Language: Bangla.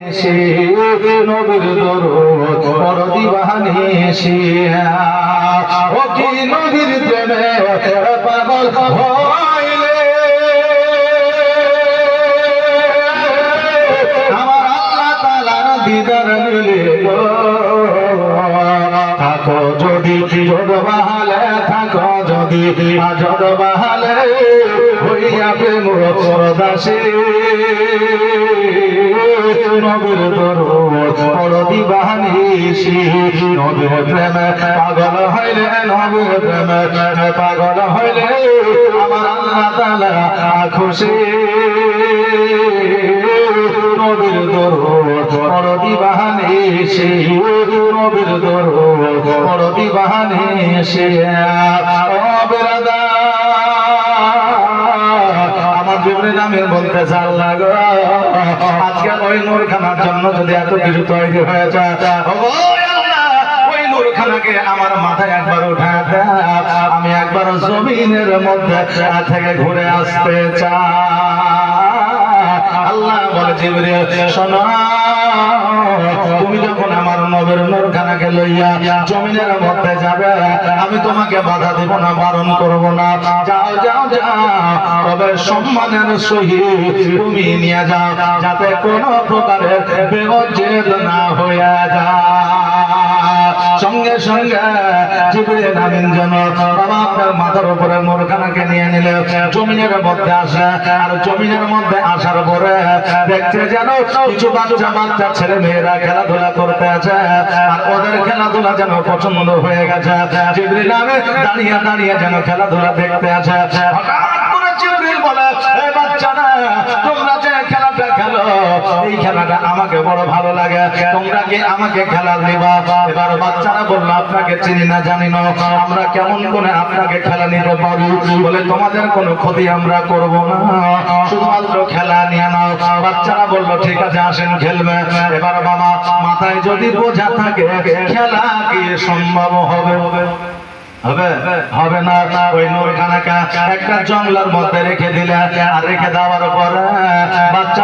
সে নবীর দরদ পড় দিবানি ও কি নবীর প্রেমে পাগল হইলে। আমার আল্লাহ তাআলার দিদার মিলে। থাকো যদি যোগ বাহালে, থাকো যদি আজর বাহালে, হইয়া প্রেম পরদাসে। নবীর দরদ পড় দিবানিসি নবীর প্রেমে, পাগল হইলে নবীর প্রেমে, পাগল হইলে আমার আল্লাহ তাআলা খুশি। নবীর দরদ পড় দিবানিসি নবীর দরদ পড় দিবানিসি আমার আমিন বলতেছে আল্লাহ গো আজকে ওই নূরখানার জন্য যদি এত কিছু তৈরি হয়ে যায় ওই ওই নূরখানাকে আমার মাথায় একবার উঠা। আমি একবার জমিনের মধ্যে থেকে ঘুরে আসতে চাই আল্লাহ বলে, জিবরিল, শোনো, তুমি যখন আমার নবের নরখানাকে লইয়া জমিনের মধ্যে যাবে, আমি তোমাকে বাধা দেব না, বারণ করব না। যাও যাও যাও, তবে সম্মানের সহিত তুমি নিয়ে যাও, যাতে কোনো প্রকারের বেগজেদ না হইয়া যায়। সঙ্গে সঙ্গে জিবরিল আমিন যেন বাবা আপনার মাথার উপরে মোরখানাকে নিয়ে নিলে জমিনের মধ্যে আসে, আর জমিনের মধ্যে আসার পরে দেখছে যেন কিছু বাচ্চা বাচ্চা ছেলে মেয়েরা খেলাধুলা করতে আছে, আর ওদের খেলাধুলা যেন পছন্দ হয়ে গেছে। জিবরিল আমিন দাঁড়িয়ে দাঁড়িয়ে যেন খেলাধুলা দেখতে আছে। হঠাৎ করে জিবরিল বলে আমাকে বড় ভালো লাগে। তোমরা কি আমাকে খেলা দিবা এবার বাচ্চারা বলল, আপনাকে চিনি না, জানি না। আমরা কেমন করে আপনাকে খেলা নিতে পারি? বলে, তোমাদের কোনো ক্ষতি আমরা করব না। শুধুমাত্র খেলা নিয়ে নাও। বাচ্চারা বলল, ঠিক আছে, আসেন, খেলবে। এবার বাবা মাথায় যদি বোঝা থাকে, খেলা কি সম্ভব হবে? হবে? হবে না। ওই নূরখানাকে একটা জঙ্গলার মধ্যে রেখে দিলে আর রেখে দেওয়ার পরে বাচ্চা